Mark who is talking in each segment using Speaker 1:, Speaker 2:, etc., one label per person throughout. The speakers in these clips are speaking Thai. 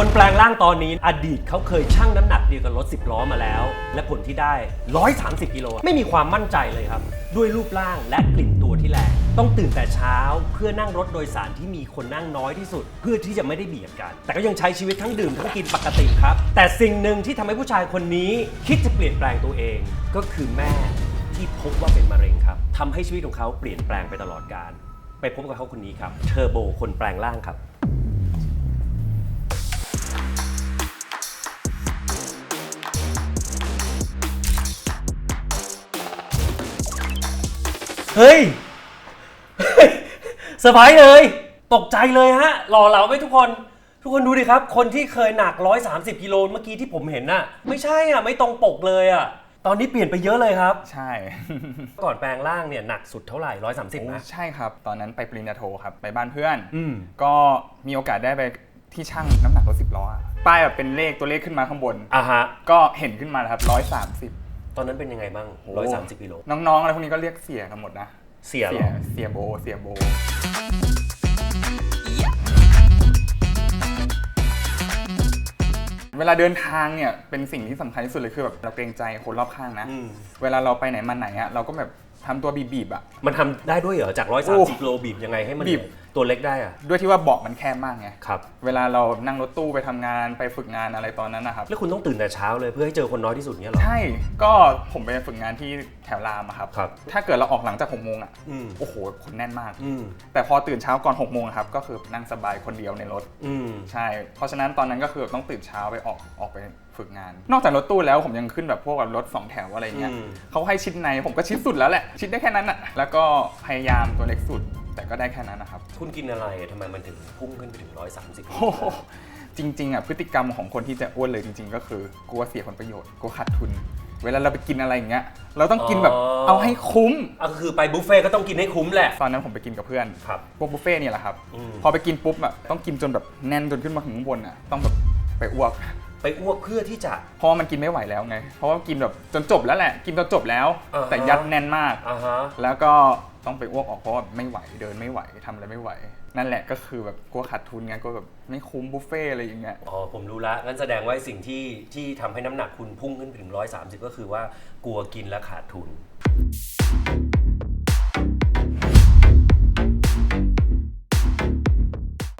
Speaker 1: คนแปลงร่างตอนนี้อดีตเขาเคยชั่งน้ำหนักเดียวกับรถ 10 ล้อมาแล้ว และผลที่ได้ 130 กิโลไม่มีความมั่นใจเลยครับ ด้วยรูปร่างและกลิ่นตัวที่แรงต้องตื่นแต่เช้าเพื่อนั่งรถโดยสารที่มีคนนั่งน้อยที่สุด เพื่อที่จะไม่ได้เบียดกัน แต่ก็ยังใช้ชีวิตทั้งดื่มทั้งกินปกติครับ แต่สิ่งหนึ่งที่ทำให้ผู้ชายคนนี้ คิดจะเปลี่ยนแปลงตัวเอง ก็คือแม่ที่พบว่าเป็นมะเร็งครับทำให้ชีวิตของเขาเปลี่ยนแปลงไปตลอดกาลไปพบกับเขาคนนี้ครับเทอร์โบคนแปลงร่างครับ เฮ้ยเฮ้ยเซอร์ไพรส์เลย ตกใจเลยฮะ หล่อเหลาไหมทุกคน ทุกคนดูดิครับ คนที่เคยหนัก 130กิโลเมื่อกี้ที่ผมเห็นน่ะ ไม่ใช่อะ ไม่ตรงปกเลยอะ ตอนนี้เปลี่ยนไปเยอะเลยครับ
Speaker 2: ใช่
Speaker 1: ก่อนแปลงร่างเนี่ยหนักสุดเท่าไหร่ 130นะ
Speaker 2: ใช่ครับ ตอนนั้นไปปริญญาโทครับ ไปบ้านเพื่อน
Speaker 1: อืม
Speaker 2: ก็มีโอกาสได้ไปที่ช่างน้ำหนักรถสิบล้ออะป้ายแบบเป็นเลขตัวเลขขึ้นมาข้างบน
Speaker 1: อะฮะ
Speaker 2: ก็เห็นขึ้นมาแล้วครับร้อยสามสิบ
Speaker 1: ตอนนั้นเป็นยังไงบ้าง 130กิโล
Speaker 2: น้องๆอะไรพวกนี้ก็เรียกเสียกันหมดนะ
Speaker 1: เสียเหร
Speaker 2: เสีย
Speaker 1: อ
Speaker 2: เสียโบเสียโบ เวลาเดินทางเนี่ยเป็นสิ่งที่สำคัญที่สุดเลยคือแบบเราเกรงใจคนรอบข้างนะ
Speaker 1: อืม
Speaker 2: เวลาเราไปไหนมาไหนอะเราก็แบบทำตัวบีบๆอะ
Speaker 1: มันทำได้ด้วยเหรอจาก
Speaker 2: โอ้
Speaker 1: 130โลบีบยังไงให้มัน
Speaker 2: บีบ
Speaker 1: ตัวเล็กได้อะ
Speaker 2: ด้วยที่ว่าเบาะมันแคบมากไง
Speaker 1: ครับ
Speaker 2: เวลาเรานั่งรถตู้ไปทำงานไปฝึกงานอะไรตอนนั้นนะครับ
Speaker 1: แล้วคุณต้องตื่นแต่เช้าเลยเพื่อให้เจอคนน้อยที่สุดเนี้ยเหรอ
Speaker 2: ใช่ ก็ผมไปฝึกงานที่แถวรามอะครับ
Speaker 1: ครับ
Speaker 2: ถ้าเกิดเราออกหลังจากหกโมงอะ
Speaker 1: อืม
Speaker 2: โอ้โห คนแน่นมาก
Speaker 1: อืม
Speaker 2: แต่พอตื่นเช้าก่อน6กโมงอะครับก็คือนั่งสบายคนเดียวในรถ
Speaker 1: อืม
Speaker 2: ใช่ เพราะฉะนั้นตอนนั้นก็คือต้องตื่นเช้าไปออกออกไปฝึกงาน นอกจากรถตู้แล้วผมยังขึ้นแบบพวกแบบรถสองแถวอะไรเงี้ย
Speaker 1: อืม
Speaker 2: เขาให้ชิดในผมก็ชิดสุดแล้วแหละ ชิดได้แค่นั้นอะแล้วก็พยายามตัวเล็กสุด แต่ก็ได้แค่นั้นนะครับ
Speaker 1: คุณกินอะไรทำไมมันถึงพุ่งขึ้นไปถึง 130
Speaker 2: โอ้โหจริงๆอะพฤติกรรมของคนที่จะอ้วนเลยจริง ๆ ก็คือกลัวเสียผลประโยชน์กลัวขาดทุน เวลาเราไปกินอะไรอย่างเงี้ยเราต้องกินแบบเอาให้คุ้ม
Speaker 1: อะคือไปบุฟเฟ่ต์ก็ต้องกินให้คุ้มแหละ
Speaker 2: ตอนนั้นผมไปกินกับเพื่อน
Speaker 1: ครับ
Speaker 2: พวกบุฟเฟ่ต์เนี่ยแหละครับ
Speaker 1: อืม
Speaker 2: พอไปกินปุ๊บอะต้องกินจนแบบแน่นจนขึ้นมาถึงข้างบนอะต้องแบบไปอ้วก
Speaker 1: ไปอ้วกเพื่อที่จะ
Speaker 2: เพราะว่ามันกินไม่ไหวแล้วไง เพราะว่ากินแบบจนจบแล้วแหละ กินจนจบแล้ว
Speaker 1: อ่าฮะ
Speaker 2: แต่ยัดแน่นมาก
Speaker 1: อ่าฮะ
Speaker 2: แล้วก็ ต้องไปอ้วกออกเพราะว่าไม่ไหวเดินไม่ไหวทำอะไรไม่ไหว นั่นแหละก็คือแบบกลัวขาดทุนไงกลัวแบบไม่คุ้มบุฟเฟ่ต์อะไรอย่างเงี้ย
Speaker 1: อ๋อผมรู้ละงั้นแสดงว่าสิ่งที่ที่ทำให้น้ำหนักคุณพุ่งขึ้นไปถึง 130 ก็คือว่ากลัวกินแล้วขาดทุน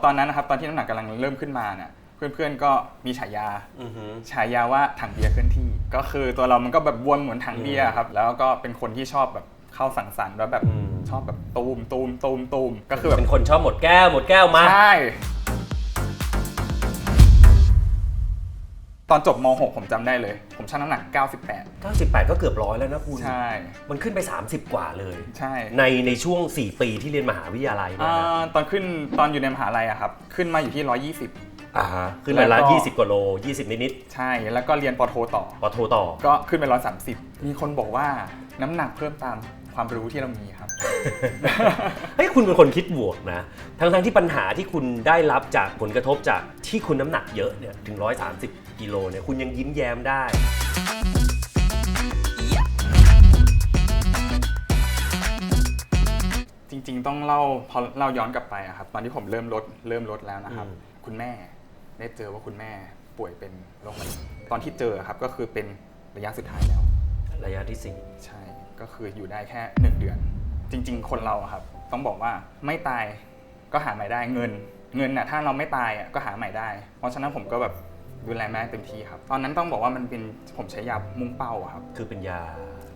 Speaker 2: ตอนนั้นนะครับตอนที่น้ำหนักกำลังเริ่มขึ้นมาเนี่ยเพื่อนๆก็มีฉายา
Speaker 1: อือหือ
Speaker 2: ฉายาว่าถังเบียร์เคลื่อนที่ ก็คือตัวเรามันก็แบบบวมเหมือนถังเบียร์ครับ แล้วก็เป็นคนที่ชอบแบบเข้าสังสรรค์แล้วแบบ
Speaker 1: อืม
Speaker 2: ชอบแบบตูมตูมตูมตูมก็คือแบบ
Speaker 1: เป็นคนชอบหมดแก้วหมดแก้วมา
Speaker 2: ใช่ตอนจบม .6 ผมจำได้เลย ผมชั่งน้ำหนัก 98
Speaker 1: 98 ก็เกือบร้อยแล้วนะคุณ
Speaker 2: ใช่
Speaker 1: มันขึ้นไป 30 กว่าเลย
Speaker 2: ใช่
Speaker 1: ในในช่วง 4 ปีที่เรียนมหาวิทยาลัยเนี่ย
Speaker 2: อ่
Speaker 1: นะา
Speaker 2: ตอนขึ้นตอนอยู่ในมหาลัยอะครับ ขึ้นมาอยู่ที่ 120
Speaker 1: อ่าฮะขึ้นมา
Speaker 2: แล้
Speaker 1: ละ
Speaker 2: วก็
Speaker 1: 20 กว่าโล 20 นิด
Speaker 2: ใช่ แล้วก็เรียนปอโทต่อ
Speaker 1: ๆพอโทรต่อ
Speaker 2: ก็ขึ้นไป 130 มีคนบอกว่าน้ำหนักเพิ่มตามความรู้ที่เรามีครับ
Speaker 1: เฮ้ยคุณเป็นคนคิดบวกนะ ทั้งทั้งๆที่ปัญหาที่คุณได้รับจากผลกระทบจากที่คุณน้ำหนักเยอะเนี่ยถึง 130 กิโลเนี่ยคุณยังยิ้มแย้มได้
Speaker 2: จริง ๆ ต้องเล่าพอเล่าย้อนกลับไปอะครับตอนที่ผมเริ่มลดเริ่มลดแล้วนะครับ
Speaker 1: อืม
Speaker 2: คุณแม่ได้เจอว่าคุณแม่ป่วยเป็นโรคมะเร็งตอนที่เจอครับก็คือเป็นระยะสุดท้ายแล้ว
Speaker 1: ระยะที่
Speaker 2: ใช่ ก็คืออยู่ได้แค่หนึ่งเดือน จริง ๆ คนเราอะครับ ต้องบอกว่าไม่ตายก็หาใหม่ได้เงิน เงินน่ะถ้าเราไม่ตายอะก็หาใหม่ได้ เพราะฉะนั้นผมก็แบบดูแลแม่เต็มที่ครับ ตอนนั้นต้องบอกว่ามันเป็นผมใช้ยามุ่งเป้าอะครับ
Speaker 1: 4คือเป็นยา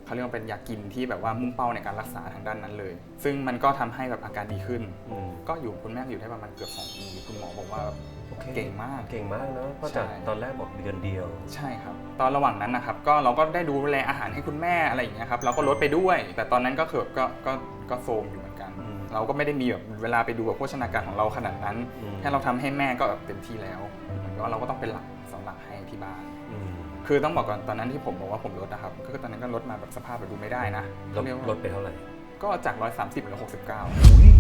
Speaker 2: เขาเรียกว่าเป็นยากินที่แบบว่ามุ่งเป้าในการรักษาทางด้านนั้นเลย ซึ่งมันก็ทำให้แบบอาการดีขึ้น
Speaker 1: อืม
Speaker 2: ก็อยู่คุณแม่อยู่ได้ประมาณเกือบ2ปีคุณหมอบอกว่า
Speaker 1: โอ เค
Speaker 2: เก่งมาก
Speaker 1: เก่งมากเนอะเพราะจาก
Speaker 2: ใช่
Speaker 1: ตอนแรกบอกเดือนเดียว
Speaker 2: ใช่ครับ ตอนระหว่างนั้นนะครับ ก็เราก็ได้ดูแลอาหารให้คุณแม่อะไรอย่างเงี้ยครับ เราก็ลดไปด้วย แต่ตอนนั้นก็คือก็ก็ก็โซมอยู่เหมือนกัน
Speaker 1: อืม
Speaker 2: เราก็ไม่ได้มีแบบเวลาไปดูแบบโภชนาการของเราขนาดนั้น
Speaker 1: อืม
Speaker 2: แค่เราทำให้แม่ก็แบบเต็มที่แล้วเหมือนกับว่าเราก็ต้องเป็นหลักเสาหลักให้ที่บ้าน
Speaker 1: อืม
Speaker 2: คือต้องบอกก่อนตอนนั้นที่ผมบอกว่าผมลดนะครับ ก็คือตอนนั้นก็ลดมาแบบสภาพแบบดูไม่ได้นะ
Speaker 1: ลด
Speaker 2: เรียกว่า
Speaker 1: ลดไปเท่าไหร่
Speaker 2: ก็จาก 130เหลือ69
Speaker 1: อุ้ย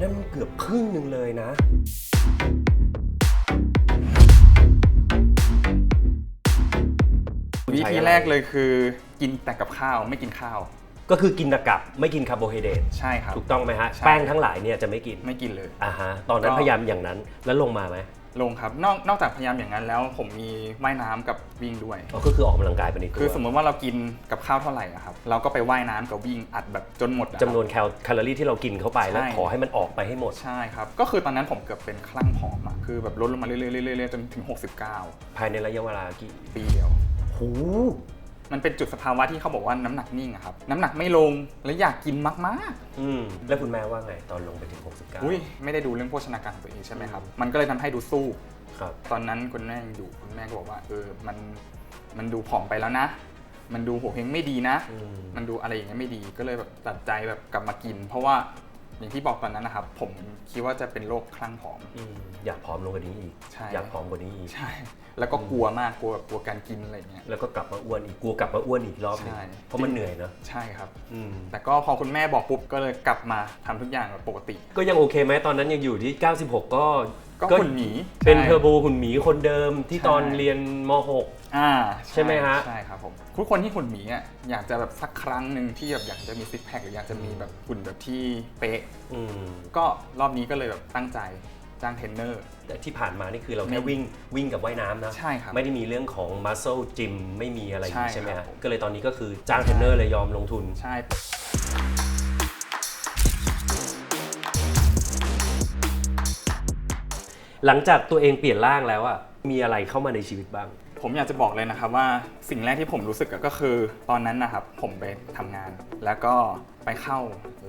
Speaker 1: นั่นมันเกือบครึ่งหนึ่งเลยนะ
Speaker 2: วิธีแรกเลยคือกินแต่กับข้าวไม่กินข้าว
Speaker 1: ก็คือกินแตะกับไม่กินคาร์โบไฮเดรต
Speaker 2: ใช่ครับ
Speaker 1: ถูกต้องไหมฮะ
Speaker 2: ใช่
Speaker 1: แป้งทั้งหลายเนี่ยจะไม่กิน
Speaker 2: ไม่กินเลย
Speaker 1: อ่าฮะตอนนั้น
Speaker 2: ก็
Speaker 1: พยายามอย่างนั้นแล้วลงมาไหม
Speaker 2: ลงครับนอกนอกจากพยายามอย่างนั้นแล้วผมมีว่ายน้ำกับวิ่งด้วย
Speaker 1: อ๋อก็คือออกกำลังกายไปในตัว
Speaker 2: คือสมมติว่าเรากินกับข้าวเท่าไหร่อะครับ เราก็ไปว่ายน้ำกับวิ่งอัดแบบจนหมดอะครับ
Speaker 1: จำนวนแคลแคลอรี่ที่เรากินเข้าไปแล้ว
Speaker 2: ใช่
Speaker 1: ขอให้มันออกไปให้หมด
Speaker 2: ใช่ครับ ก็คือตอนนั้นผมเกือบเป็นคลั่งผอมอะคือแบบลดลงมาเรื่อยๆเรื่อยๆจนถึง69
Speaker 1: ภายในระยะเวลากี่
Speaker 2: ปีเดียว
Speaker 1: โห
Speaker 2: มันเป็นจุดสภาวะที่เขาบอกว่าน้ำหนักนิ่งอะครับ น้ำหนักไม่ลงและอยากกินมาก
Speaker 1: อืมแล้วคุณแม่ว่าไงตอนลงไปถึง69
Speaker 2: ๆอุ้ยไม่ได้ดูเรื่องโภชนาการของตัวเองใช่ไหมครับ มันก็เลยทำให้ดูสู้
Speaker 1: ครับ
Speaker 2: ตอนนั้นคุณแม่ยังดูคุณแม่ก็บอกว่าเออมันมันดูผอมไปแล้วนะ มันดูโหเฮงไม่ดีนะ
Speaker 1: อืม
Speaker 2: มันดูอะไรอย่างเงี้ยไม่ดีก็เลยแบบตัดใจแบบกลับมากิน เพราะว่า อย่างที่บอกตอนนั้นนะครับ ผมคิดว่าจะเป็นโรคคลั่งผอม
Speaker 1: อืมอยากผอมลงกว่านี้อีก
Speaker 2: ใช่
Speaker 1: อยากผอมกว่านี้อีก
Speaker 2: ใช่ แล้วก็กลัวมากกลัวแบบกลัวการกินอะไรอย่างเงี้ย
Speaker 1: แล้วก็กลับมาอ้วนอีกกลัวกลับมาอ้วนอีกรอบหนึง
Speaker 2: ใช่
Speaker 1: เพราะมันเหนื่อยเนอะ
Speaker 2: ใช่ครับ
Speaker 1: อืม
Speaker 2: แต่ก็พอคุณแม่บอกปุ๊บก็เลยกลับมาทำทุกอย่างแบบปกติ
Speaker 1: ก็ยังโอเคไหมตอนนั้นยังอยู่ที่ 96 ก็
Speaker 2: ก็หุ่นหมี
Speaker 1: เป็น
Speaker 2: ใช่
Speaker 1: เทอร์โบหุ่นหมีคนเดิมที่
Speaker 2: ใช่
Speaker 1: ตอนเรียนม
Speaker 2: อ่า
Speaker 1: ใช่ไหมฮะ
Speaker 2: ใช่ครับผมทุกคนที่หุ่นหมีอะอยากจะแบบสักครั้งหนึ่งที่แบบอยากจะมีซิกแพคหรืออยากจะมีแบบหุ่นแบบที่เป๊ะ
Speaker 1: 6อืม
Speaker 2: ก็รอบนี้ก็เลยแบบตั้งใจจ้างเทรนเนอร์
Speaker 1: แต่ที่ผ่านมานี่คือเราแค่
Speaker 2: ไม่
Speaker 1: วิ่งวิ่งกับว่ายน้ำนะ
Speaker 2: ใช่ครับ
Speaker 1: ไม่ได้มีเรื่องของ muscle gym ไม่มีอะไรอย่างนี้
Speaker 2: ใช่
Speaker 1: ใช่ไหม
Speaker 2: ครั
Speaker 1: ฮะ
Speaker 2: บผม
Speaker 1: ก็เลยตอนนี้ก็คือจ้างเทรนเนอร์เลยยอมลงทุน
Speaker 2: ใช่
Speaker 1: หลังจากตัวเองเปลี่ยนร่างแล้วอะมีอะไรเข้ามาในชีวิตบ้าง
Speaker 2: ผมอยากจะบอกเลยนะครับว่าสิ่งแรกที่ผมรู้สึกอะก็คือ ตอนนั้นนะครับผมไปทำงาน แล้วก็ไปเข้า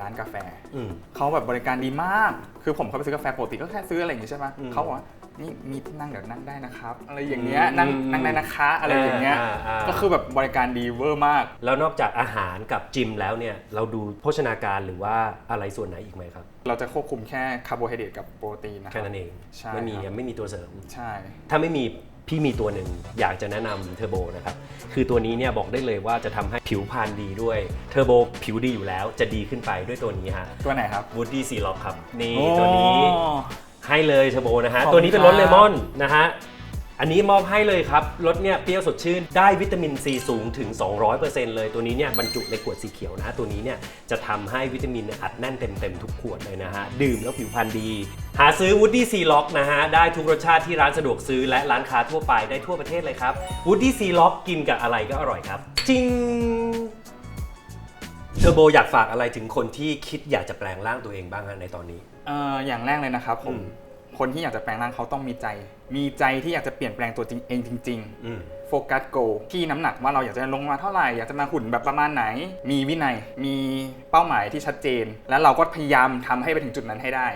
Speaker 2: ร้านกาแฟ
Speaker 1: อืม
Speaker 2: เขาแบบบริการดีมาก คือผมเข้าไปซื้อกาแฟปกติก็แค่ซื้ออะไรอย่างงี้ใช่ปะ
Speaker 1: อืม
Speaker 2: เขาบอกว่า นี่มีที่นั่งเดี๋ยวนั่งได้นะครับ อะไรอย่างเงี้ย
Speaker 1: อืม
Speaker 2: นั่ง
Speaker 1: อืม
Speaker 2: นั่งได้นะคะอะไรอย่างเงี้ย
Speaker 1: อ่าอ่า
Speaker 2: ก็คือแบบบริการดีเวอร์มาก
Speaker 1: แล้วนอกจากอาหารกับจิมแล้วเนี่ยเราดูโภชนาการหรือว่าอะไรส่วนไหนอีกไหมครับ
Speaker 2: เราจะควบคุมแค่คาร์โบไฮเดรตกับโปรตีนนะค
Speaker 1: แค่
Speaker 2: รับ
Speaker 1: นั้นเอง
Speaker 2: ใช่
Speaker 1: ไม่มี
Speaker 2: ครับ
Speaker 1: ไม่มีตัวเสริม
Speaker 2: ใช่
Speaker 1: ถ้าไม่มีพี่มีตัวหนึ่งอยากจะแนะนำเทอร์โบนะครับ คือตัวนี้เนี่ยบอกได้เลยว่าจะทำให้ผิวพรรณดีด้วย เทอร์โบผิวดีอยู่แล้วจะดีขึ้นไปด้วยตัวนี้ฮะ
Speaker 2: ตัวไหนครับ
Speaker 1: วูดดี้ซีล็อกครับ นี่
Speaker 2: โอ้
Speaker 1: ตัวนี้ ให้เลยเทอร์โบนะฮะ
Speaker 2: ขอบคุณ
Speaker 1: ตัวนี้เป็นรส
Speaker 2: ครับ
Speaker 1: เลมอนนะฮะ อันนี้มอบให้เลยครับ รสเนี่ยเปรี้ยวสดชื่น ได้วิตามินซีสูงถึง 200%เลย ตัวนี้เนี่ยบรรจุในขวดสีเขียวนะ ตัวนี้เนี่ยจะทำให้วิตามินเนี่ยอัดแน่นเต็มๆทุกขวดเลยนะฮะ ดื่มแล้วผิวพรรณดี หาซื้อ Woody C Lock นะฮะ ได้ทุกรสชาติที่ร้านสะดวกซื้อและร้านค้าทั่วไปได้ทั่วประเทศเลยครับ Woody C Lock กินกับอะไรก็อร่อยครับ จริง เทอร์โบอยากฝากอะไรถึงคนที่คิดอยากจะแปลงร่างตัวเองบ้างฮะในตอนนี้
Speaker 2: เอ่ออย่างแรกเลยนะครับผม
Speaker 1: อืม
Speaker 2: คนที่อยากจะแปลงร่างเขาต้องมีใจ มีใจที่อยากจะเปลี่ยนแปลงตัวจริงเองจริงๆ
Speaker 1: อืม
Speaker 2: โฟกัสโกที่น้ำหนักว่าเราอยากจะลงมาเท่าไหร่อยากจะมาหุ่นแบบประมาณไหน มีวินัยมีเป้าหมายที่ชัดเจน แล้วเราก็พยายามทำให้ไปถึงจุดนั้นให้ได้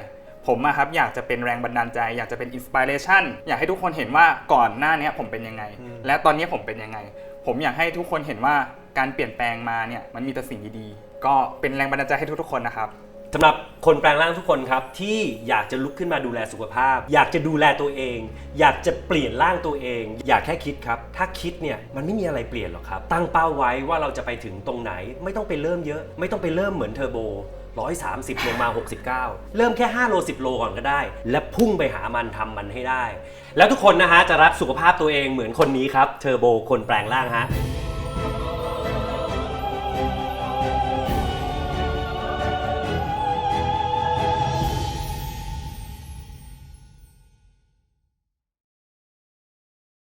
Speaker 2: ผมอะครับอยากจะเป็นแรงบันดาลใจ อยากจะเป็นอินสปิเรชันอยากให้ทุกคนเห็นว่าก่อนหน้าเนี้ยผมเป็นยังไง
Speaker 1: อืม
Speaker 2: และตอนนี้ผมเป็นยังไง ผมอยากให้ทุกคนเห็นว่า การเปลี่ยนแปลงมาเนี่ยมันมีแต่สิ่งดีๆ ก็เป็นแรงบันดาลใจให้ทุกๆคนนะครับ
Speaker 1: สำหรับคนแปลงร่างทุกคนครับ ที่อยากจะลุกขึ้นมาดูแลสุขภาพ อยากจะดูแลตัวเอง อยากจะเปลี่ยนร่างตัวเอง อยากแค่คิดครับ ถ้าคิดเนี่ยมันไม่มีอะไรเปลี่ยนหรอกครับ ตั้งเป้าไว้ว่าเราจะไปถึงตรงไหน ไม่ต้องไปเริ่มเยอะ ไม่ต้องไปเริ่มเหมือนเทอร์โบ 130 ลงมา 69 เริ่มแค่ 5 โล 10 โลก่อนก็ได้ และพุ่งไปหามันทำมันให้ได้ แล้วทุกคนนะฮะจะรักสุขภาพตัวเองเหมือนคนนี้ครับเทอร์โบคนแปลงร่างฮะ